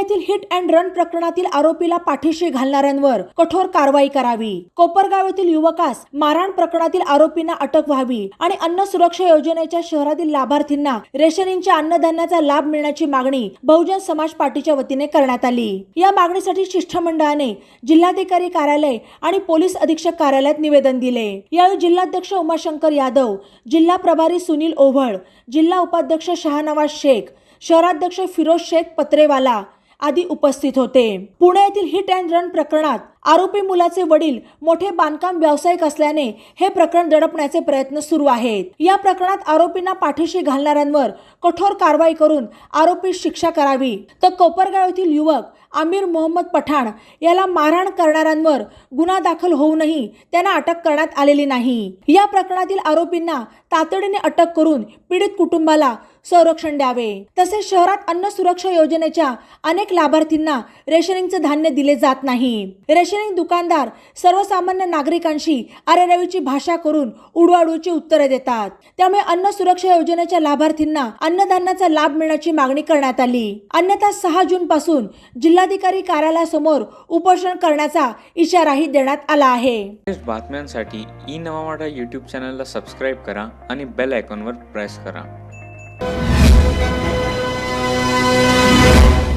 येथील hit and run प्रकरणातील आरोपीला पाठीशी घालणाऱ्यांवर कठोर कारवाई करावी. कोपरगाव येथील युवकास मारहाण प्रकरणातील आरोपींना अटक व्हावी आणि अन्न सुरक्षा योजनेच्या शहरातील लाभार्थींना रेशनिंगच्या अन्नधान्याचा लाभ मिळण्याची मागणी बहुजन समाज पार्टीच्या वतीने करण्यात आली. या मागणीसाठी शिष्टमंडळाने जिल्हाधिकारी कार्यालय आणि पोलीस अधीक्षक कार्यालयात निवेदन दिले. यावेळी जिल्हाध्यक्ष उमाशंकर यादव जिल्हा प्रभारी सुनील ओव्हळ जिल्हा उपाध्यक्ष शहानवाज शेख शहराध्यक्ष फिरोज शेख पत्रेवाला आदी उपस्थित होते. पुणे येथील हिट अँड रन प्रकरणात आरोपी मुलाचे वडील मोठे बांधकाम व्यावसायिक असल्याने हे प्रकरण दडपण्याचे प्रयत्न सुरू आहेत. या प्रकरणात आरोपींना पाठीशी घालणाऱ्यांवर कठोर कारवाई करून आरोपी शिक्षा करावी. तर कोपरगाव येथील युवक आमिर मोहम्मद पठाण याला मारहाण करणाऱ्यांवर गुन्हा दाखल होऊनही त्यांना अटक करण्यात आलेली नाही. या प्रकरणातील आरोपींना तातडीने अटक करून पीडित कुटुंबाला संरक्षण द्यावे. तसेच शहरात अन्न सुरक्षा योजनेच्या अनेक लाभार्थींना रेशनिंगचे धान्य दिले जात नाही. रेशनिंग दुकानदार सर्वसामान्य नागरिकांशी आरेरवीची भाषा करून उडवाडूची उत्तरे देतात. त्यामुळे अन्न सुरक्षा योजनेच्या लाभार्थींना अन्नधान्याचा लाभ मिळण्याची मागणी करण्यात आली. अन्यथा सहा जून पासून जिल्हाधिकारी कार्यालयासमोर उपोषण करण्याचा इशाराही देण्यात आला आहे. बातम्यांसाठी ई नवा मराठा यूट्यूब चॅनलला सबस्क्राईब करा आणि बेल आयकॉनवर प्रेस करा.